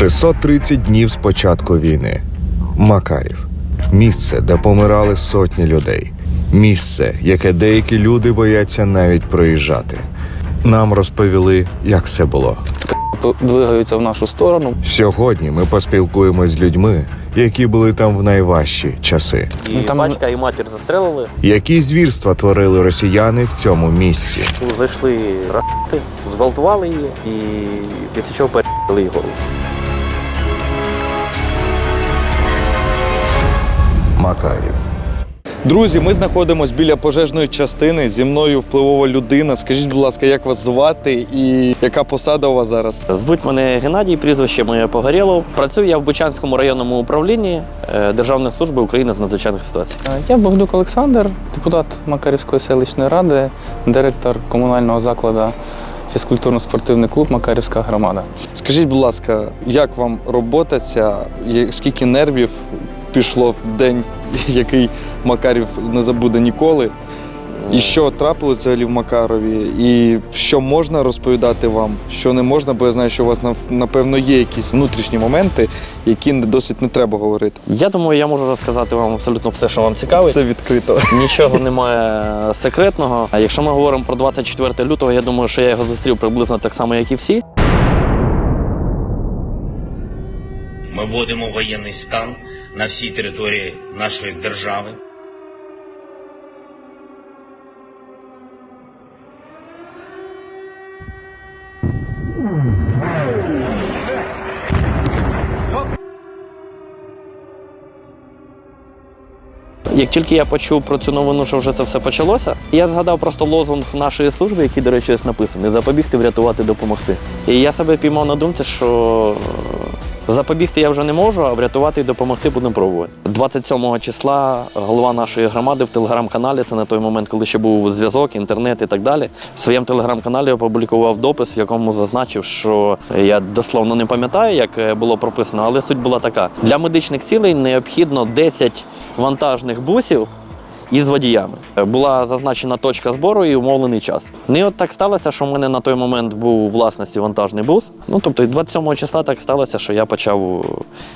630 днів з початку війни. Макарів місце, де помирали сотні людей. Місце, яке деякі люди бояться навіть проїжджати. Нам розповіли, як все було. двигаються в нашу сторону. Сьогодні ми поспілкуємось з людьми, які були там в найважчі часи. І там- батька, і матір застрелили. Які звірства творили росіяни в цьому місці? Зайшли рати, зґвалтували її і після чого перебили її голову. Друзі, ми знаходимося біля пожежної частини. Зі мною впливова людина. Скажіть, будь ласка, як вас звати і яка посада у вас зараз? Звуть мене Геннадій, прізвище моє Погорєлов. Працюю я в Бучанському районному управлінні е, Державної служби України з надзвичайних ситуацій. Е, Я Богдюк Олександр, депутат Макарівської селищної ради, директор комунального закладу фізкультурно-спортивний клуб Макарівська громада. Скажіть, будь ласка, як вам робота ця? Скільки нервів пішло в день, який Макарів не забуде ніколи? І що трапилося взагалі в Макарові? І що можна розповідати вам, що не можна, бо я знаю, що у вас напевно є якісь внутрішні моменти, які досить не треба говорити. Я думаю, я можу розказати вам абсолютно все, що вам цікавить. Це відкрито. Нічого немає секретного. А якщо ми говоримо про 24 лютого, я думаю, що я його зустрів приблизно так само, як і всі. Ми вводимо воєнний стан на всій території нашої держави. Як тільки я почув про цю новину, що вже це все почалося, я згадав просто лозунг нашої служби, який, до речі, ось написаний запобігти, врятувати, допомогти. І я себе піймав на думці, що запобігти я вже не можу, а врятувати і допомогти будемо пробувати. 27 числа голова нашої громади в телеграм-каналі, це на той момент, коли ще був зв'язок, інтернет і так далі. В своєму телеграм-каналі опублікував допис, в якому зазначив, що я дословно не пам'ятаю, як було прописано, але суть була така: для медичних цілей необхідно 10 вантажних бусів із водіями. Е, Була зазначена точка збору і умовлений час. Ну і от так сталося, що в мене на той момент був у власності вантажний бус. Ну тобто, 27 числа так сталося, що я почав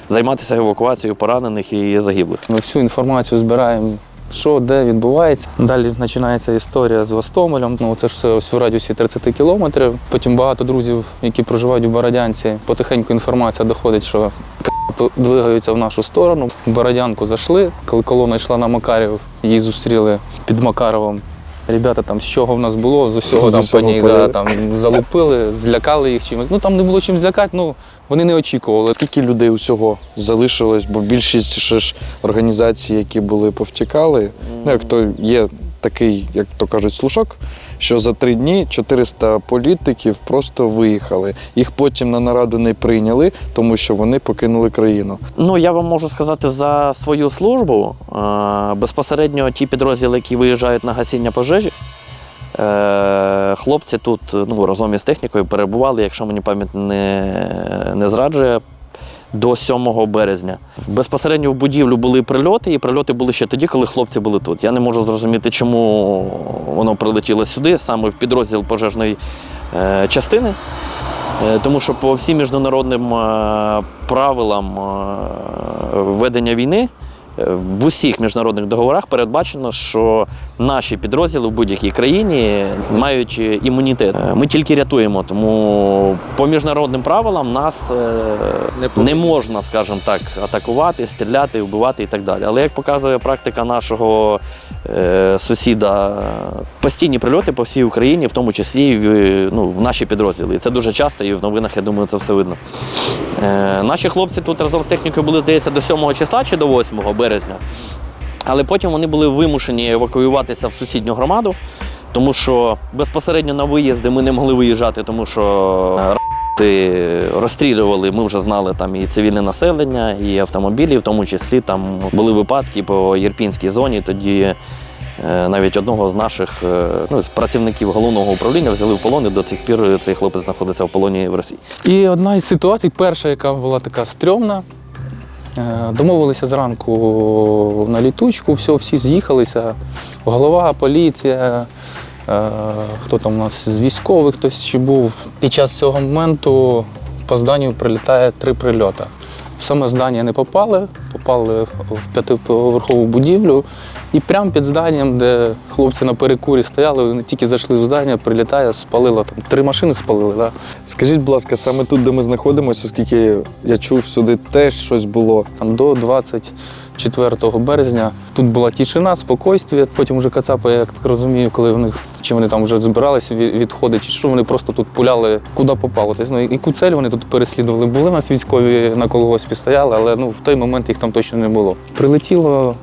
займатися евакуацією поранених і загиблих. Ми всю інформацію збираємо, що де відбувається. Далі починається історія з Гостомелем. Ну це ж все ось в радіусі 30 кілометрів. Потім багато друзів, які проживають у Бородянці. Потихеньку інформація доходить, що двигаються в нашу сторону. В Бородянку зайшли. Коли колона йшла на Макарів, її зустріли під Макаровом. Ребята там з чого в нас було, з усього З там усього по ній да, там залупили, злякали їх чимось. Ну там не було чим злякати, ну вони не очікували. Скільки людей усього залишилось, бо більшість ще ж організацій, які були повтікали, ну як то є такий, як то кажуть, слушок, що за три дні 400 політиків просто виїхали. Їх потім на нараду не прийняли, тому що вони покинули країну. Ну, я вам можу сказати за свою службу. Е, Безпосередньо ті підрозділи, які виїжджають на гасіння пожежі. е, Хлопці тут ну, разом із технікою перебували, якщо мені пам'ять не, не зраджує, до 7 березня. Безпосередньо в будівлю були прильоти, і прильоти були ще тоді, коли хлопці були тут. Я не можу зрозуміти, чому воно прилетіло сюди, саме в підрозділ пожежної е, частини. Е, Тому що по всім міжнародним е, правилам ведення війни в усіх міжнародних договорах передбачено, що наші підрозділи в будь-якій країні мають е, імунітет. Е, Ми тільки рятуємо, тому по міжнародним правилам нас е, не, можна, скажімо так, атакувати, стріляти, вбивати і так далі. Але як показує практика нашого е, сусіда, постійні прильоти по всій Україні, в тому числі і в, ну, в наші підрозділи. І це дуже часто, і в новинах, я думаю, це все видно. Е, наші хлопці тут разом з технікою були, здається, до 7 числа чи до 8 березня. Але потім вони були вимушені евакуюватися в сусідню громаду, тому що безпосередньо на виїзди ми не могли виїжджати, тому що е, розстрілювали. Ми вже знали там і цивільне населення, і автомобілі, в тому числі там були випадки по Єрпінській зоні. Тоді е, навіть одного з наших е, ну, з працівників головного управління взяли в полон, і до цих пір цей хлопець знаходиться в полоні в Росії. І одна із ситуацій, перша, яка була така стрьомна, домовилися зранку на літучку, все, всі з'їхалися. Голова, поліція, е, хто там у нас з військових хтось ще був. Під час цього моменту по зданню прилітає три прильоти. Саме здання не попали, попали в п'ятиповерхову будівлю. І прямо під зданням, де хлопці на перекурі стояли, вони тільки зайшли в здання, прилітає, спалило там. Три машини спалили. Да? Скажіть, будь ласка, саме тут, де ми знаходимося, оскільки я чув, сюди теж щось було. Там до 24 березня тут була тишина, спокійствие. Потім вже Кацапи, я так розумію, коли вони чи вони там вже збиралися відходи, чи що вони просто тут пуляли куди попало. Тобто, ну, і куцель вони тут переслідували. Були у нас військові на колгоспі стояли, але ну, в той момент їх там точно не було. Прилетіло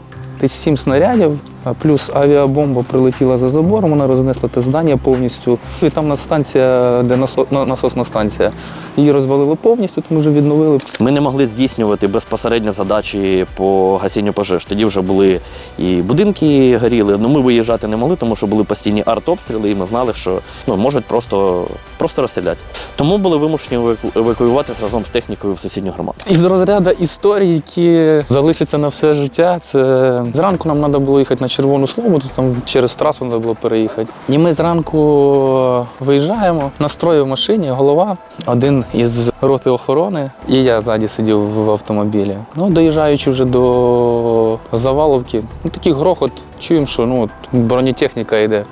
десь сім снарядів, плюс авіабомба прилетіла за забором, вона рознесла те здання повністю. І там у нас станція, де насосна станція. Її розвалило повністю, тому вже відновили. Ми не могли здійснювати безпосередньо задачі по гасінню пожеж. Тоді вже були і будинки горіли. Ну ми виїжджати не могли, тому що були постійні артобстріли, і ми знали, що ну, можуть просто, просто розстріляти. Тому були вимушені еваку- евакуюватися разом з технікою в сусідню громаду. Із розряду історій, які залишаться на все життя, це зранку нам треба було їхати на червону слободу, там через трасу треба було переїхати. І ми зранку виїжджаємо, настрою в машині, голова, один із роти охорони, і я ззаді сидів в автомобілі. Ну, доїжджаючи вже до Заваловки, ну такий грохот, чуємо, що ну, бронетехніка йде.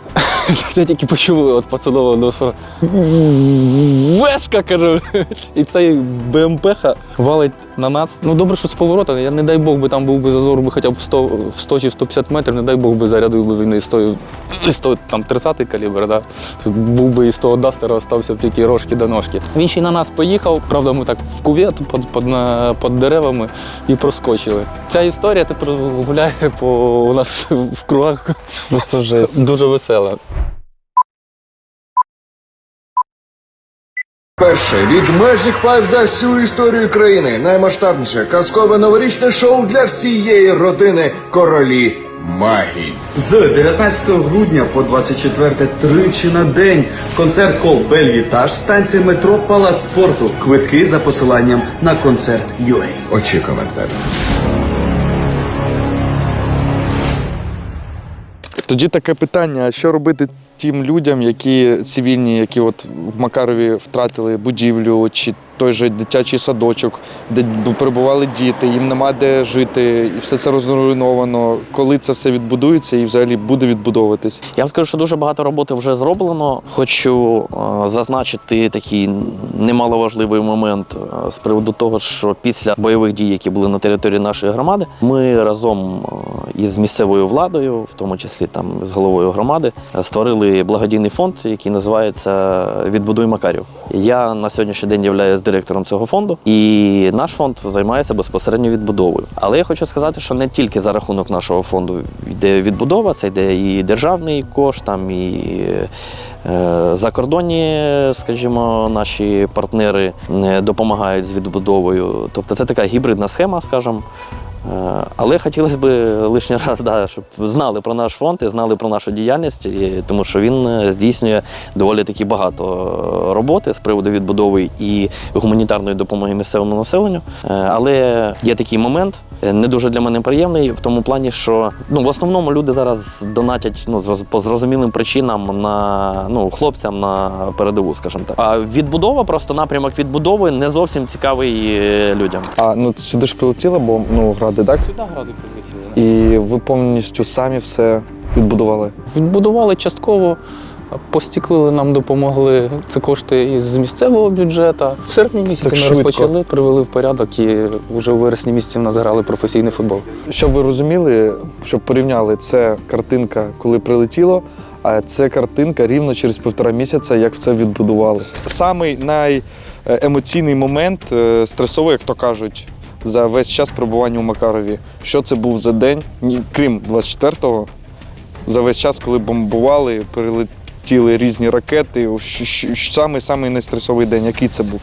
Я тільки почув от пацанова до Вешка, кажу. І цей БМП-ха валить на нас. Ну добре, що з поворота. Я не дай Бог би там був би зазор би хоча б в 100, в 100 чи в 150 метрів, не дай Бог би зарядив би він того, із того там 30-й калібр, да. Був би із того дастера остався б тільки рожки до ножки. Він ще й на нас поїхав, правда, ми так в кувет під, під, на- під деревами і проскочили. Ця історія тепер гуляє по у нас в кругах. Просто жесть. Дуже весела. Перше від Magic 5 за всю історію країни. Наймасштабніше казкове новорічне шоу для всієї родини Королі Магії. З 19 грудня по 24 тричі на день концерт кол Бельвітаж, станція метро Палац спорту. Квитки за посиланням на концерт UA. Очікуємо тебе. Тоді таке питання: а що робити тим людям, які цивільні, які от в Макарові втратили будівлю чи той же дитячий садочок, де перебували діти, їм нема де жити, і все це розруйновано. Коли це все відбудується і взагалі буде відбудовуватись? Я вам скажу, що дуже багато роботи вже зроблено. Хочу е, зазначити такий немаловажливий момент е, з приводу того, що після бойових дій, які були на території нашої громади, ми разом е, із місцевою владою, в тому числі там з головою громади, створили благодійний фонд, який називається Відбудуй Макарів. Я на сьогоднішній день являюсь директором цього фонду, і наш фонд займається безпосередньо відбудовою. Але я хочу сказати, що не тільки за рахунок нашого фонду йде відбудова, це йде і державний кошт, там і е, закордонні, скажімо, наші партнери е, допомагають з відбудовою. Тобто це така гібридна схема, скажімо. Е, Але хотілося б лишній раз, да, щоб знали про наш фонд і знали про нашу діяльність, тому що він е, здійснює доволі таки багато е, роботи з приводу відбудови і гуманітарної допомоги місцевому населенню. Е, Але є такий момент, е, не дуже для мене приємний, в тому плані, що ну, в основному люди зараз донатять ну, по зрозумілим причинам на ну, хлопцям на передову, скажімо так. А відбудова, просто напрямок відбудови не зовсім цікавий е, людям. А ну сюди ж прилетіло, бо ну гради, так? Сюди гради прилетіли. І ви повністю самі все відбудували. Відбудували частково, постіклили, нам допомогли. Це кошти із місцевого бюджету. В серпні місяці ми швидко. розпочали, привели в порядок і вже у вересні місяці в нас грали професійний футбол. Щоб ви розуміли, щоб порівняли, це картинка, коли прилетіло, а це картинка рівно через півтора місяця, як це відбудували. Самий найемоційний момент, е, стресовий, як то кажуть, за весь час перебування у Макарові. Що це був за день, крім 24-го, за весь час, коли бомбували, перелетіли різні ракети. Самий самий найстресовий день, який це був?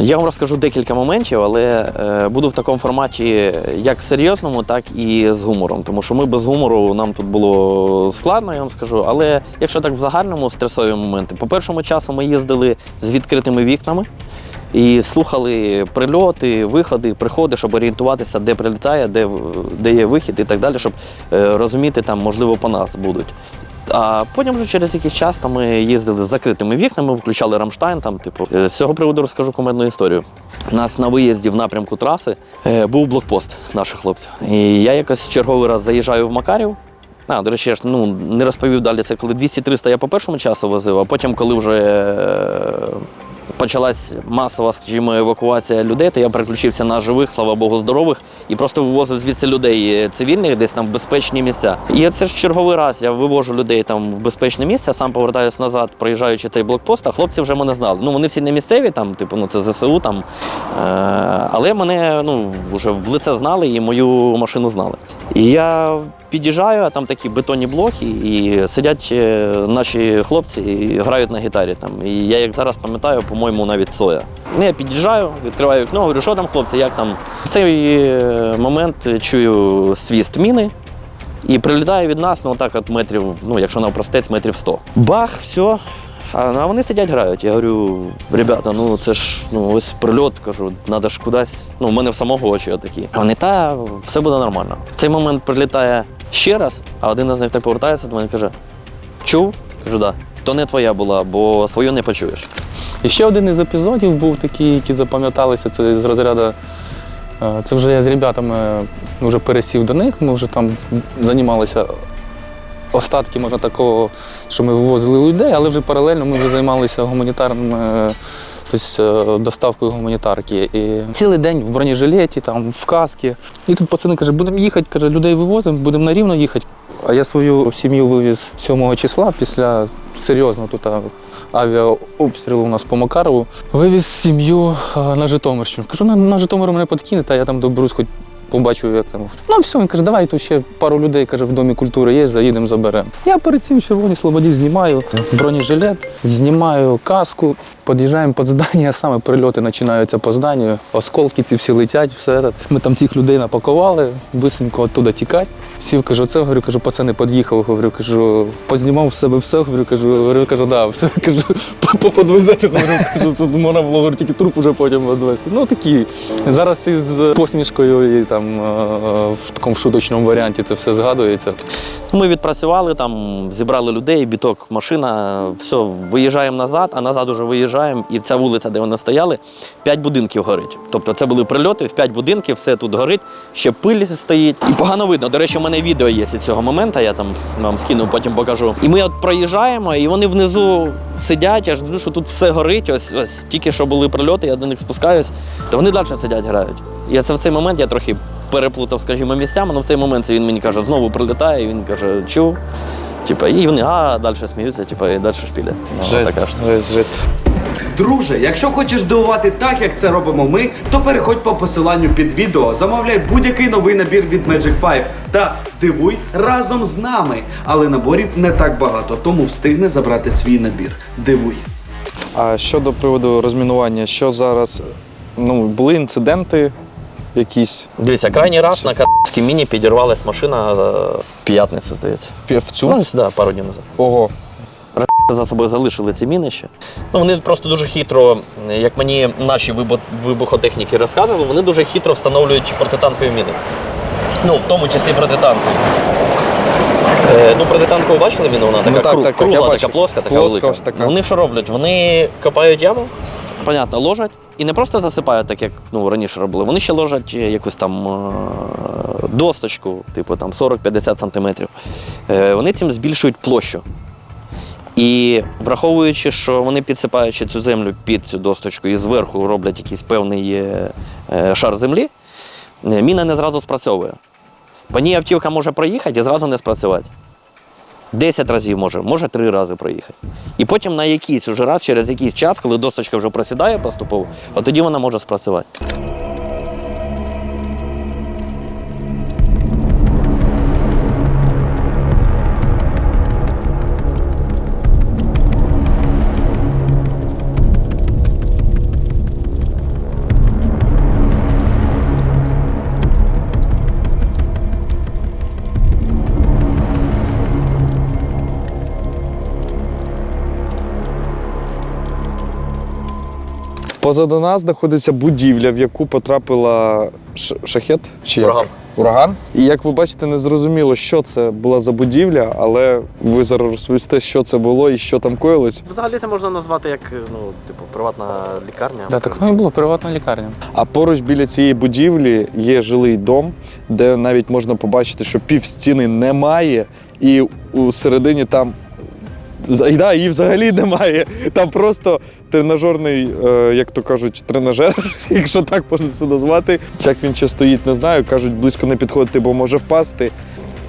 Я вам розкажу декілька моментів, але е, буду в такому форматі як серйозному, так і з гумором. Тому що ми без гумору нам тут було складно, я вам скажу. Але якщо так в загальному стресові моменти, по першому часу ми їздили з відкритими вікнами. І слухали прильоти, виходи, приходи, щоб орієнтуватися, де прилітає, де, де є вихід і так далі, щоб е, розуміти, там, можливо, по нас будуть. А потім вже через якийсь час там ми їздили з закритими вікнами, включали Рамштайн. Там, типу, Е, з цього приводу розкажу кумедну історію. У нас на виїзді в напрямку траси е, був блокпост наших хлопців. І я якось черговий раз заїжджаю в Макарів. А, до речі, я ж ну, не розповів далі. Це коли 200-300 я по першому часу возив, а потім, коли вже почалась масова, скажімо, евакуація людей, то я переключився на живих, слава Богу, здорових, і просто вивозив звідси людей е, цивільних десь там в безпечні місця. І це ж черговий раз я вивожу людей там в безпечне місце, сам повертаюся назад, проїжджаючи цей блокпост, а хлопці вже мене знали. Ну вони всі не місцеві, там, типу, ну це ЗСУ там. Е, але мене ну, вже в лице знали і мою машину знали. І я під'їжджаю, а там такі бетонні блоки, і сидять е, наші хлопці і грають на гітарі. Там. І я як зараз пам'ятаю, по-моєму, навіть соя. Ну, я під'їжджаю, відкриваю вікно, говорю, що там, хлопці, як там. В цей е, момент чую свіст міни. І прилітає від нас, ну так от метрів, ну якщо навпростець, метрів 100. Бах, все. А, ну, а вони сидять грають. Я говорю, ребята, ну це ж ну ось прильот, кажу, треба ж кудись. Ну, у мене в самого очі такі. А вони та все буде нормально. В цей момент прилітає ще раз, а один із них так повертається до мене і каже: Чув? Кажу, да. То не твоя була, бо свою не почуєш. І ще один із епізодів був такий, які запам'яталися, це з розряду. е, Це вже я з ребятами вже пересів до них, ми вже там займалися остатки, можна такого, що ми вивозили людей, але вже паралельно ми вже займалися гуманітарним. Тобто е, доставкою гуманітарки. І цілий день в бронежилеті, там, в каскі. І тут пацани кажуть, будемо їхати, каже, людей вивозимо, будемо на рівно їхати. А я свою сім'ю вивіз 7 числа після серйозного тут авіаобстрілу у нас по Макарову. Вивіз сім'ю на Житомирщину. Кажу, на, на Житомир мене подкинете, а я там доберусь, хоч побачу, як там. Ну все, він каже, давай тут ще пару людей каже, в домі культури є, заїдемо, заберемо. Я перед цим червоні слободі знімаю бронежилет, знімаю каску, під'їжджаємо під здання, саме прильоти починаються по зданню, осколки ці всі летять, все. Ми там тих людей напакували, швидко оттуда тікати. Сів, кажу, це, говорю, кажу, пацани, під'їхав, говорю, кажу, познімав в себе все, говорю, кажу, говорю, кажу, да, все, кажу, подвезете, говорю, кажу, тут можна було, говорю, тільки труп уже потім відвезти. Ну такі. Зараз із посмішкою і там е, в такому шуточному варіанті це все згадується. Ми відпрацювали там, зібрали людей, біток, машина, все, виїжджаємо назад, а назад уже виїжджаємо. І ця вулиця, де вони стояли, п'ять будинків горить. Тобто це були прильоти в п'ять будинків, все тут горить, ще пиль стоїть. І погано видно. До речі, у мене відео є з цього моменту, я там вам скину, потім покажу. І ми от проїжджаємо, і вони внизу сидять, я ж дивлюсь, що тут все горить. Ось ось тільки що були прильоти, я до них спускаюсь, то вони далі сидять, грають. І це в цей момент я трохи переплутав, скажімо, місцями, але в цей момент він мені каже, знову прилітає, і він каже, чув. Типа, і вони, а далі сміються, типа, і далі шпіля. Ну, штука. жесть, жесть. Друже, якщо хочеш дивувати так, як це робимо ми, то переходь по посиланню під відео, замовляй будь-який новий набір від Magic 5 та дивуй разом з нами. Але наборів не так багато, тому встигне забрати свій набір. Дивуй. А щодо приводу розмінування, що зараз ну, були інциденти якісь Дивіться, крайній раз на Катській міні підірвалась машина е, в п'ятницю, здається. в в цю? Ну, да, пару днів назад. Ого. За собою залишили ці міни ще. Ну, вони просто дуже хитро, як мені наші вибухотехніки розказували, вони дуже хитро встановлюють протитанкові міни. Ну, в тому числі протитанкові. Е, ну, протитанкову бачили міну, вона така Ну, так, кру- так, так, кругла, така плоска, така Плоска велика. така. Вони що роблять? Вони копають яму, понятно, ложать і не просто засипають, так як ну, раніше робили. Вони ще ложать е, якусь там е, досточку, типу там 40-50 сантиметрів. Е, Вони цим збільшують площу. І враховуючи, що вони підсипаючи цю землю під цю досточку і зверху роблять якийсь певний шар землі, міна не зразу спрацьовує. По ній автівка може проїхати і зразу не спрацювати. Десять разів може, може три рази проїхати. І потім на якийсь уже раз, через якийсь час, коли досточка вже просідає поступово, от тоді вона може спрацювати. Позаду нас знаходиться будівля, в яку потрапила ш- шахет чи як? Ураган. ураган. І як ви бачите, не зрозуміло, що це була за будівля, але ви зараз розповісте, що це було і що там коїлось. Взагалі це можна назвати як ну, типу, приватна лікарня. Да, так воно і було приватна лікарня. А поруч біля цієї будівлі є жилий дом, де навіть можна побачити, що пів стіни немає, і у середині там. Да, її взагалі немає. Там просто тренажерний, е, як то кажуть, тренажер, якщо так можна це назвати. Як він ще стоїть, не знаю. Кажуть, близько не підходити, бо може впасти.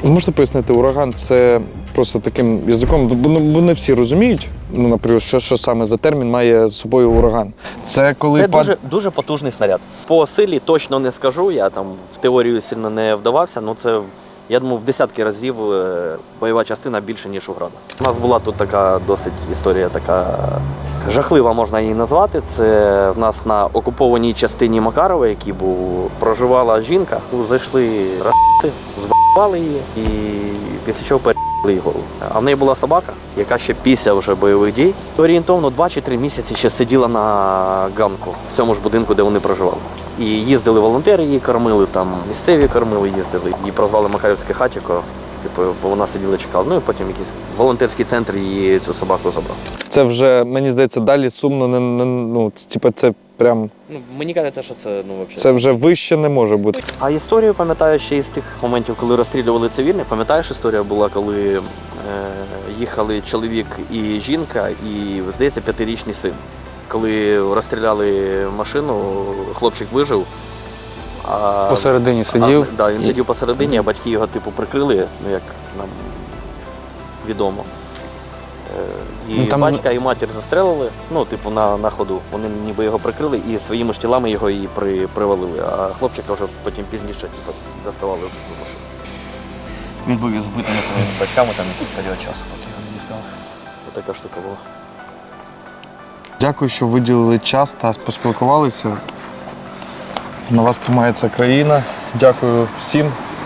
Можете пояснити, ураган це просто таким язиком, бо ну, бо не всі розуміють, ну, наприклад, що, що саме за термін має з собою ураган. Це коли Це пад- дуже, дуже потужний снаряд. По силі точно не скажу, я там в теорію сильно не вдавався, але це, я думаю, в десятки разів е, бойова частина більше, ніж у града. У нас була тут така досить історія, така жахлива можна її назвати. Це в нас на окупованій частині Макарова, який був, проживала жінка. Зайшли рати, звали її і після чого перебили. А в неї була собака, яка ще після вже бойових дій орієнтовно 2 чи 3 місяці ще сиділа на ганку в цьому ж будинку, де вони проживали. І їздили волонтери, її кормили, там місцеві кормили, їздили. Її прозвали Макарівське хатіко. Типу, бо вона сиділа чекала. Ну і потім якийсь волонтерський центр її цю собаку забрав. Це вже, мені здається, далі сумно не, не ну, типу, це прям Ну мені кажеться, що це ну взагалі. це вже вище не може бути. А історію пам'ятаю ще із тих моментів, коли розстрілювали цивільних. Пам'ятаєш, історія була, коли е, їхали чоловік і жінка, і здається, п'ятирічний син. Коли розстріляли машину, хлопчик вижив. А, Посередині сидів. А, да, він і- сидів посередині, а батьки його типу прикрили, ну як нам відомо. Е, І Ну, там- батька і матір застрелили, ну, типу, на, на ходу. Вони ніби його прикрили і своїми ж тілами його і при, привалили. А хлопчика вже потім пізніше типу, доставали з машини. Він був із вбитими своїми батьками там якийсь період часу, поки його не дістали. Така штука була. Дякую, що виділили час та поспілкувалися. На вас тримається країна. Дякую всім.